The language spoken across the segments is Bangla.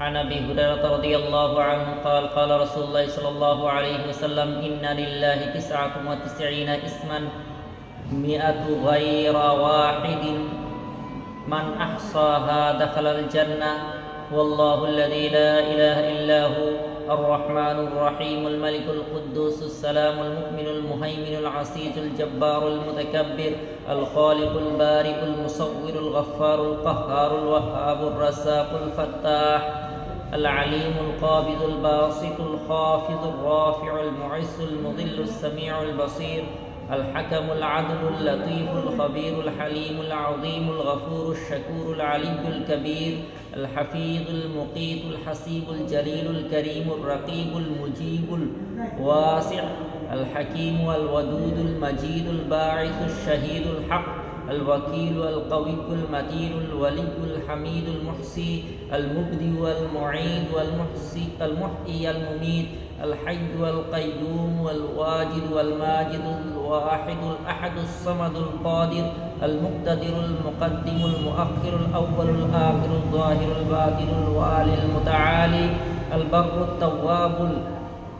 عن أبي هريرة رضي الله عنه قال قال رسول الله صلى الله عليه وسلم إن لله تسعة وتسعين اسما مئة غير واحد. من أحصاها دخل الجنة والله الذي لا إله إلا هو الرحمن الرحيم الملك القدوس السلام المؤمن المهيمن العزيز الجبار المتكبر الخالق البارئ المصور الغفار القهار الوهاب الرزاق الفتاح. العليم القابض الباسط الخافض الرافع المعز المضل السميع البصير الحكم العدل اللطيف الخبير الحليم العظيم الغفور الشكور العلي الكبير الحفيظ المقيت الحسيب الجليل الكريم الرقيب المجيب الواسع الحكيم الودود المجيد الباعث الشهيد الحق الوكيل القوي المتين الولي الحميد المحصي المبدي والمعيد والمحصي المحيي المميت الحي والقيوم والواجد والماجد الواحد الأحد الصمد القادر المقتدر المقدم المؤخر الأول الآخر الظاهر الباطن الوالي المتعالي البر التواب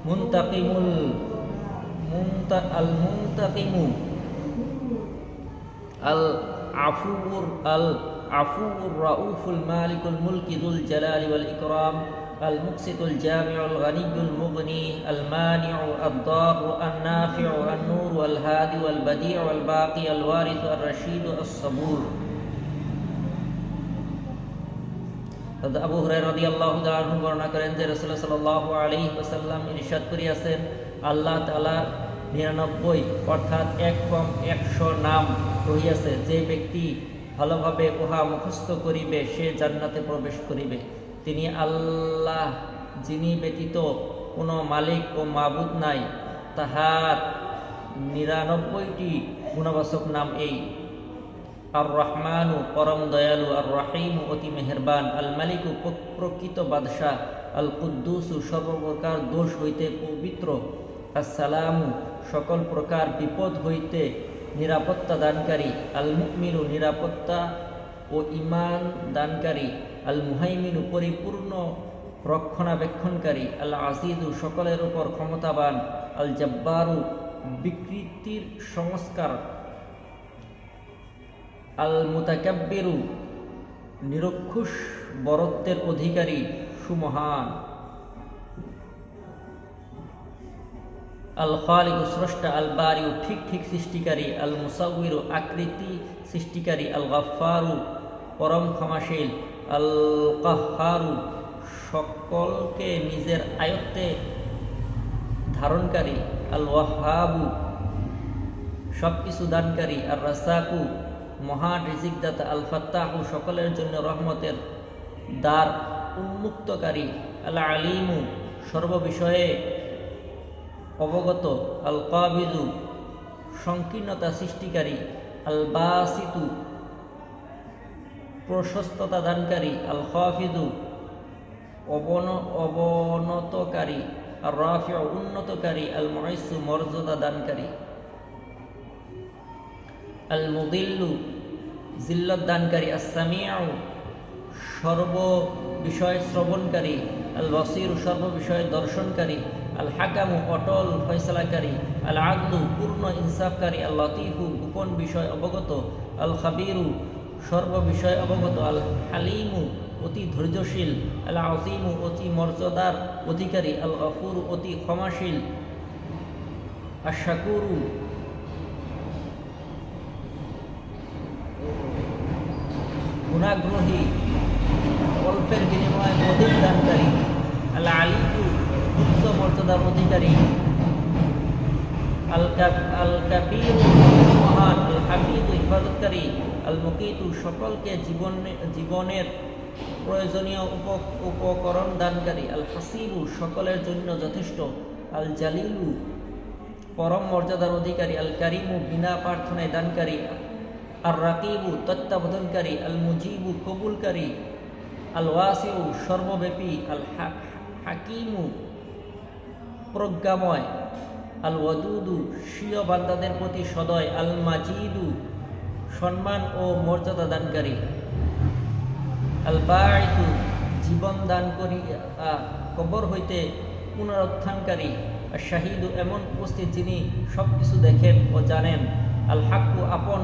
المنتقم المنت- المنتقم العفو العفو الرؤوف المالك الملك ذو الجلال والإكرام المقسط الجامع الغني المغني المانع الضار النافع النور الهادي والبديع الباقي الوارث الرشيد الصبور হযরত আবু হুরায়রা রাদিয়াল্লাহু তাআলা আনহু বর্ণনা করেন যে রাসূলুল্লাহ সাল্লাল্লাহু আলাইহি ওয়াসাল্লাম ইরশাদ করিয়াছেন আল্লাহ তাআলা নিরানব্বই, অর্থাৎ এক কম একশো নাম রহিয়াছে। যে ব্যক্তি ভালোভাবে উহা মুখস্থ করিবে, সে জান্নাতে প্রবেশ করিবে। তিনি আল্লাহ, যিনি ব্যতীত কোনো মালিক ও মাবুদ নাই। তাহার নিরানব্বইটি গুণবাচক নাম এই। আর রহমানু পরম দয়ালু আর রাহিম অতি মেহেরবান আল মালিকু প্র- প্রকৃত বাদশাহ আল কুদ্দুসু সর্বপ্রকার দোষ হইতে পবিত্র। আসসালামু, সকল প্রকার বিপদ হইতে নিরাপত্তা দানকারী আল মুকমিনু নিরাপত্তা ও ইমান দানকারী আল মুহাইমিনু পরিপূর্ণ রক্ষণাবেক্ষণকারী আল আজিজু সকলের উপর ক্ষমতাবান আল জব্বারু বিকৃতির সংস্কার আল মুতাকাব্বিরু নিরক্ষুষ বরত্বের অধিকারী, সুমহান। আল খালিকু স্রষ্টা আল বারিউ ঠিক ঠিক সৃষ্টিকারী আল মুসাউিরু আকৃতি সৃষ্টিকারী আল গাফারু পরম ক্ষমাশীল আল কাহারু সকলকে নিজের আয়ত্তে ধারণকারী আল ওয়াহাবু সব কিছু দানকারী আর রাসাকু মহান রিজিকদাতা আল ফাত্তাহু সকলের জন্য রহমতের দ্বার উন্মুক্তকারী আল আলিমু সর্ববিষয়ে অবগত আল কাবিদু সংকীর্ণতা সৃষ্টিকারী আল বাসিতু প্রশস্ততা দানকারী আল খাফিদু অবন, অবনতকারী আর রাফিউ উন্নতকারী আল ময়সু মর্যাদা দানকারী। আল মুদিল্লু জিল্লত দানকারী আসামিয়াউ সর্ব বিষয় শ্রবণকারী আল বসির সর্ব বিষয় দর্শনকারী আল হাকামু অটল ফয়সালাকারী আল আদলু পূর্ণ ইনসাফকারী আল লতিফু গোপন বিষয় অবগত আল খাবিরু সর্ব বিষয় অবগত আল হালিমু অতি ধৈর্যশীল আল আজিমু অতি মর্যাদার অধিকারী আল গফুর অতি ক্ষমাশীল আশাকুরু গুণাগ্রহী অল্পের বিনিময়ে অধিক দানকারী আল্লাহ আলিকু উচ্চ মর্যাদার অধিকারী। আল কাব- আল কাবির মহান আল হাফিদ হিফাজতকারী আল মুকিতু সকলকে জীবন, জীবনের প্রয়োজনীয় উপ, উপকরণ দানকারী আল হাসিবু সকলের জন্য যথেষ্ট। আল জালিলু পরম মর্যাদার অধিকারী আল কারিমু বিনা প্রার্থনায় দানকারী আর রাকিবু তত্ত্বাবধানকারী আল মুজিবু কবুলকারী আল ওয়াসিউ সর্বব্যাপী আল হাকিমু প্রজ্ঞাময় আল ওয়াদুদু স্বীয় বান্দাদের প্রতি সদয় আল মাজিদু সম্মান ও মর্যাদা দানকারী। আল বাঈসু জীবন দান করি আহ, কবর হইতে পুনরুত্থানকারী। আর শাহিদু এমন উপস্থিত যিনি সব কিছু দেখেন ও জানেন। আল হাক্কু আপন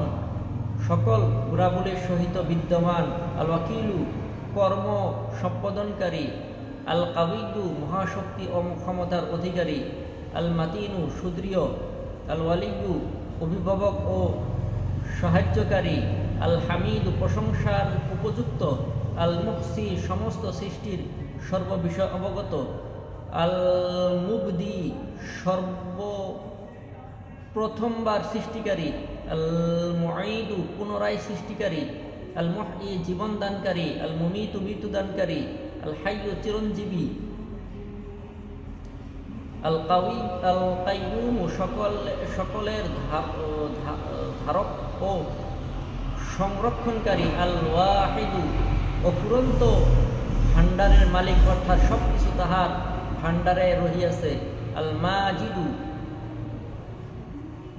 সকল গুণাবলীর সহিত বিদ্যমান। আল ওয়াকিলু কর্ম সম্পাদনকারী আল কাবিদু মহাশক্তি ও ক্ষমতার অধিকারী আল মাতিনু সুদৃঢ় আল ওয়ালিদু অভিভাবক ও সাহায্যকারী আল হামিদ প্রশংসার উপযুক্ত আল মুহসি সমস্ত সৃষ্টির সর্ববিষয় অবগত আল মুবদি সর্ব প্রথমবার সৃষ্টিকারী আল মুঈদু পুনরায় সৃষ্টিকারী আল মুহই জীবন দানকারী আল মুমিতু মৃত্যু দানকারী আল হাইয়ু চিরঞ্জীবী আল কাউই আল কাইয়ুম সকল সকলের ধারক ও সংরক্ষণকারী আল ওয়াহিদু অফুরন্ত ভাণ্ডারের মালিক অর্থাৎ সব কিছু তাহার ভাণ্ডারে রহিয়াছে আল মাজিদু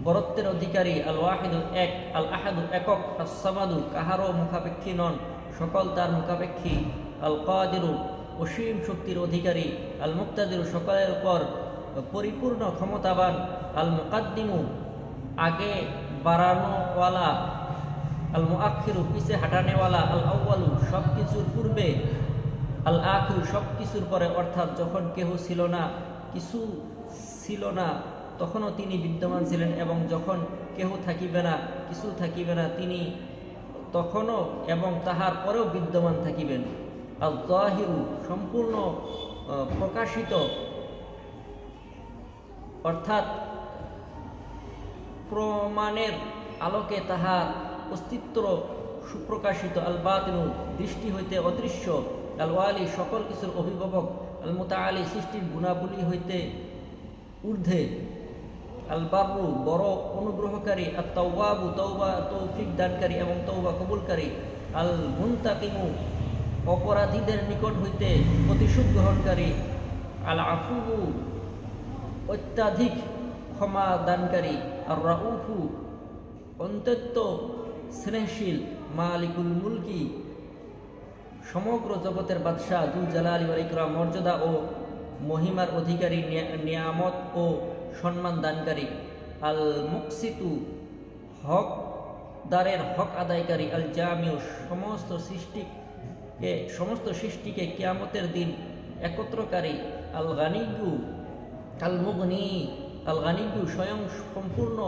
বরত্বের অধিকারী আল ওয়াহিদু এক আল আহাদু একক আসামাদু কাহারও মুখাপেক্ষী নন। সকল তার মুখাপেক্ষী আল কাদিরু অসীম শক্তির অধিকারী আল মুক্তাদিরু সকলের উপর পরিপূর্ণ ক্ষমতাবান আল মুকাদ্দিমু আগে বাড়ানোওয়ালা আল মুআখিরু পিছে হাঁটানেওয়ালা আল আউ্বালু সব কিছুর পূর্বে আল আখিরু সব কিছুর পরে, অর্থাৎ যখন কেহ ছিল না, কিছু ছিল না তখনও তিনি বিদ্যমান ছিলেন এবং যখন কেহ থাকিবে না, কিছু থাকিবে না, তিনি তখনও এবং তাহার পরেও বিদ্যমান থাকিবেন। আল জাহিরু সম্পূর্ণ প্রকাশিত, অর্থাৎ প্রমাণের আলোকে তাহার অস্তিত্ব সুপ্রকাশিত। আল বাতিনু দৃষ্টি হইতে অদৃশ্য। আল ওয়ালি সকল কিছুর অভিভাবক। আল আলী সৃষ্টির গুণাবলী হইতে ঊর্ধ্বে। আল বারু বড় অনুগ্রহকারী আর তৌবাবু তৌবা তৌফিক দানকারী এবং তৌবা কবুলকারী আল মুন্তাকিমু অপরাধীদের নিকট হইতে প্রতিশোধ গ্রহণকারী আল আফুবু অত্যাধিক ক্ষমা দানকারী আর রাউফু অন্তত্য স্নেহশীল মালিকুল মুলকি, সমগ্র জগতের বাদশাহ দুল জালালি ইকরাম, মর্যাদা ও মহিমার অধিকারী নিয়ামত ও সম্মান দানকারী আল মুকসিতু হক দারের হক আদায়কারী আল জামিউ সমস্ত সৃষ্টিকে সমস্ত সৃষ্টিকে কিয়ামতের দিন একত্রকারী আল গানিগু আল মুগনি আল গানিগু স্বয়ং সম্পূর্ণ,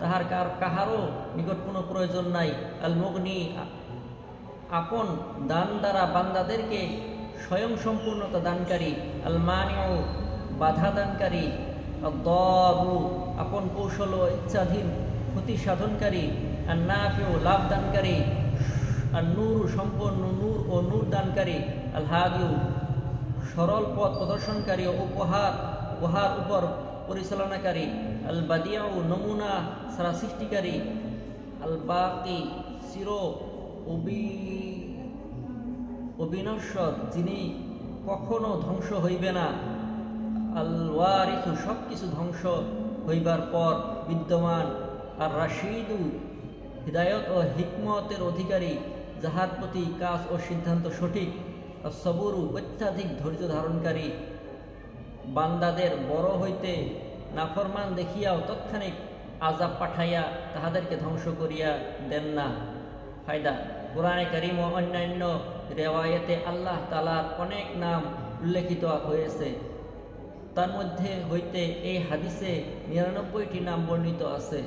তাহার কার, কাহারও নিকট কোনো প্রয়োজন নাই। আল মুগনি আপন দান দ্বারা বান্দাদেরকে স্বয়ং সম্পূর্ণতা দানকারী আল মানিউ বাধা দানকারী আপন কৌশল ইচ্ছাধীন ক্ষতি সাধনকারী আর নাফিউ লাভ দানকারী, আর নূর সম্পন্ন নূর ও নূর দানকারী আল হাদিউ সরল পথ প্রদর্শনকারী ও উপহার উপহার উপর পরিচালনাকারী আল বাদিয়া ও নমুনা সারা সৃষ্টিকারী আল বাকি চির অবি, অবিনশ্বর, যিনি কখনো ধ্বংস হইবে না। আল ওয়ারিথু সব কিছু ধ্বংস হইবার পর বিদ্যমান আর রাশিদু হৃদায়ত ও হিকমতের অধিকারী, যাহার প্রতি কাজ ও সিদ্ধান্ত সঠিক আর সবুরু অত্যাধিক ধৈর্য ধারণকারী। বান্দাদের বড় হইতে নাফরমান দেখিয়াও তৎক্ষণিক আজাব পাঠাইয়া তাহাদেরকে ধ্বংস করিয়া দেন না। ফায়দা, কোরআনে করিম ও অন্যান্য রেওয়ায়েতে আল্লাহ তালার অনেক নাম উল্লেখিত হয়েছে। তার মধ্যে হইতে এই হাদিসে নিরানব্বইটি নাম বর্ণিত আছে।